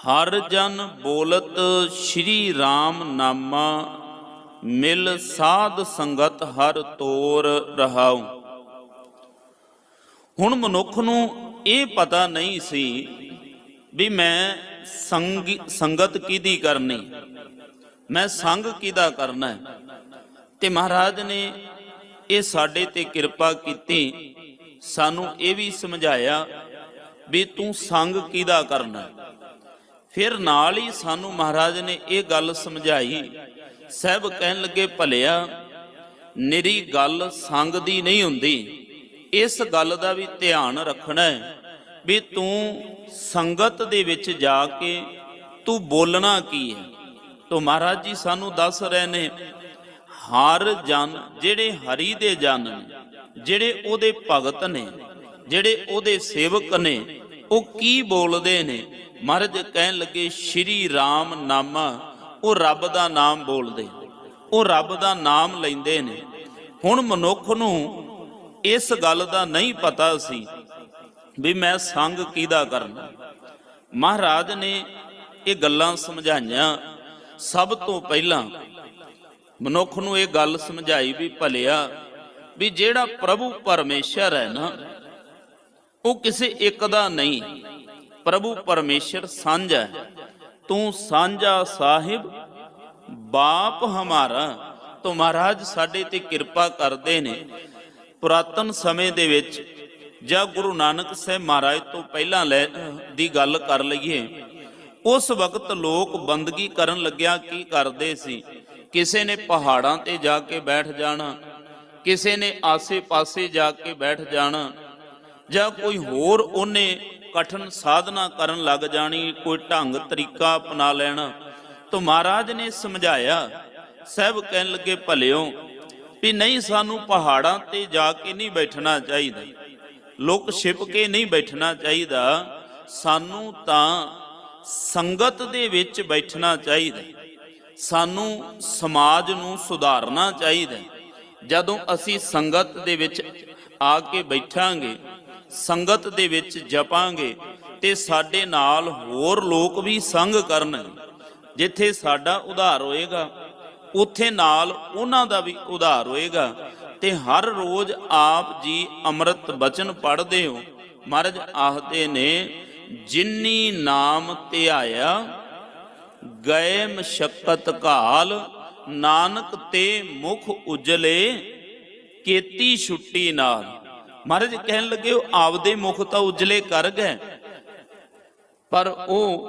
ਹਰ ਜਨ ਬੋਲਤ ਸ਼੍ਰੀ RAM ਨਾਮਾ, ਮਿਲ ਸਾਧ ਸੰਗਤ ਹਰ ਤੋਰ ਰਹਾਉ ਹੁਣ ਮਨੁੱਖ ਨੂੰ ਇਹ ਪਤਾ ਨਹੀਂ ਸੀ ਵੀ ਮੈਂ ਸੰਗੀ, ਸੰਗਤ ਕਿਹਦੀ ਕਰਨੀ, ਮੈਂ ਸੰਗ ਕਿਹਦਾ ਕਰਨਾ ਹੈ ਤੇ ਮਹਾਰਾਜ ਨੇ ਇਹ ਸਾਡੇ ਤੇ ਕਿਰਪਾ ਕੀਤੀ, ਸਾਨੂੰ ਇਹ ਵੀ ਸਮਝਾਇਆ ਵੀ ਤੂੰ ਸੰਗ ਕਿਹਦਾ ਕਰਨਾ ਹੈ। ਫਿਰ ਨਾਲ ਹੀ ਸਾਨੂੰ ਮਹਾਰਾਜ ਨੇ ਇਹ ਗੱਲ ਸਮਝਾਈ। ਸਹਿਬ ਕਹਿਣ ਲੱਗੇ, ਭਲਿਆ, ਨਿਰੀ ਗੱਲ ਸੰਗ ਦੀ ਨਹੀਂ ਹੁੰਦੀ। ਇਸ ਗੱਲ ਦਾ ਵੀ ਧਿਆਨ ਰੱਖਣਾ ਹੈ ਵੀ ਤੂੰ ਸੰਗਤ ਦੇ ਵਿੱਚ ਜਾ ਕੇ ਤੂੰ ਬੋਲਣਾ ਕੀ ਹੈ? ਤੋ ਮਹਾਰਾਜ ਜੀ ਸਾਨੂੰ ਦੱਸ ਰਹੇ ਨੇ, ਹਰ ਜਨ ਜਿਹੜੇ ਹਰੀ ਦੇ ਜਨ ਨੇ, ਜਿਹੜੇ ਉਹਦੇ ਭਗਤ ਨੇ, ਜਿਹੜੇ ਉਹਦੇ ਸੇਵਕ ਨੇ ਉਹ ਕੀ ਬੋਲਦੇ ਨੇ? ਮਹਾਰਾਜ ਕਹਿਣ ਲੱਗੇ, ਸ਼੍ਰੀ ਰਾਮ ਨਾਮਾ, ਉਹ ਰੱਬ ਦਾ ਨਾਮ ਬੋਲਦੇ ਉਹ ਰੱਬ ਦਾ ਨਾਮ ਲੈਂਦੇ ਨੇ। ਹੁਣ ਮਨੁੱਖ ਨੂੰ ਇਸ ਗੱਲ ਦਾ ਨਹੀਂ ਪਤਾ ਸੀ ਵੀ ਮੈਂ ਸੰਗ ਕਿਹਦਾ ਕਰਨਾ। ਮਹਾਰਾਜ ਨੇ ਇਹ ਗੱਲਾਂ ਸਮਝਾਈਆਂ। ਸਭ ਤੋਂ ਪਹਿਲਾਂ ਮਨੁੱਖ ਨੂੰ ਇਹ ਗੱਲ ਸਮਝਾਈ ਵੀ ਭਲਿਆ ਵੀ ਜਿਹੜਾ ਪ੍ਰਭੂ ਪਰਮੇਸ਼ਰ ਹੈ ਨਾ ਉਹ ਕਿਸੇ ਇੱਕ ਦਾ ਨਹੀਂ। ਪ੍ਰਭੂ ਪਰਮੇਸ਼ਰ ਸਾਂਝਾ ਹੈ। ਤੂੰ ਸਾਂਝਾ ਸਾਹਿਬ, ਬਾਪ ਹਮਾਰਾ, ਤੋ ਮਹਾਰਾਜ ਸਾਡੇ ਤੇ ਕਿਰਪਾ ਕਰਦੇ ਨੇ। ਪੁਰਾਤਨ ਸਮੇਂ ਦੇ ਵਿੱਚ ਜਾਂ ਗੁਰੂ ਨਾਨਕ ਸਾਹਿਬ ਮਹਾਰਾਜ ਤੋਂ ਪਹਿਲਾਂ ਲੈ, ਦੀ ਗੱਲ ਕਰ ਲਈਏ, ਉਸ ਵਕਤ ਲੋਕ ਬੰਦਗੀ ਕਰਨ ਲੱਗਿਆ ਕੀ ਕਰਦੇ ਸੀ? ਕਿਸੇ ਨੇ ਪਹਾੜਾਂ ਤੇ ਜਾ ਕੇ ਬੈਠ ਜਾਣਾ, ਕਿਸੇ ਨੇ ਆਸੇ-ਪਾਸੇ ਜਾ ਕੇ ਬੈਠ ਜਾਣਾ ਜਾਂ ਕੋਈ ਹੋਰ ਉਹਨੇ ਕਠਨ ਸਾਧਨਾ ਕਰਨ ਲੱਗ ਜਾਣੀ, ਕੋਈ ਢੰਗ, ਤਰੀਕਾ ਅਪਣਾ ਲੈਣਾ, ਤਾਂ ਮਹਾਰਾਜ ਨੇ ਸਮਝਾਇਆ। ਸਹਿਬ ਕਹਿਣ ਲੱਗੇ, ਭਲਿਓ, ਵੀ ਨਹੀਂ ਸਾਨੂੰ ਪਹਾੜਾਂ ਤੇ ਜਾ ਕੇ ਨਹੀਂ ਬੈਠਣਾ ਚਾਹੀਦਾ। ਲੋਕ ਛਿਪ ਕੇ ਨਹੀਂ ਬੈਠਣਾ ਚਾਹੀਦਾ। ਸਾਨੂੰ ਤਾਂ ਸੰਗਤ ਦੇ ਵਿੱਚ ਬੈਠਣਾ ਚਾਹੀਦਾ। ਸਾਨੂੰ ਸਮਾਜ ਨੂੰ ਸੁਧਾਰਨਾ ਚਾਹੀਦਾ। ਜਦੋਂ ਅਸੀਂ ਸੰਗਤ ਦੇ ਵਿੱਚ ਆ ਕੇ ਬੈਠਾਂਗੇ ਸੰਗਤ ਦੇ ਵਿੱਚ ਜਪਾਂਗੇ ਤੇ ਸਾਡੇ ਨਾਲ ਹੋਰ ਲੋਕ ਵੀ ਸੰਗ ਕਰਨਗੇ। ਜਿੱਥੇ ਸਾਡਾ ਉਧਾਰ ਹੋਏਗਾ, ਉੱਥੇ ਨਾਲ ਉਹਨਾਂ ਦਾ ਵੀ ਉਧਾਰ ਹੋਏਗਾ ਤੇ ਹਰ ਰੋਜ਼ ਆਪ ਜੀ ਅੰਮ੍ਰਿਤ ਬਚਨ ਪੜ੍ਹਦੇ ਹੋ। ਮਹਾਰਾਜ ਆਖਦੇ ਨੇ, ਜਿਨੀ ਨਾਮ ਧਿਆਇਆ ਗਏ ਮਸ਼ਕਤ ਕਾਲ ਨਾਨਕ ਤੇ ਮੁਖ ਉਜਲੇ, ਕੀਤੀ ਛੁੱਟੀ ਨਾਲ। ਮਹਾਰਾਜ ਕਹਿਣ ਲੱਗੇ ਉਹ ਆਪਦੇ ਮੁਖ ਤਾਂ ਉਜਲੇ ਕਰ ਗਏ। ਪਰ ਉਹ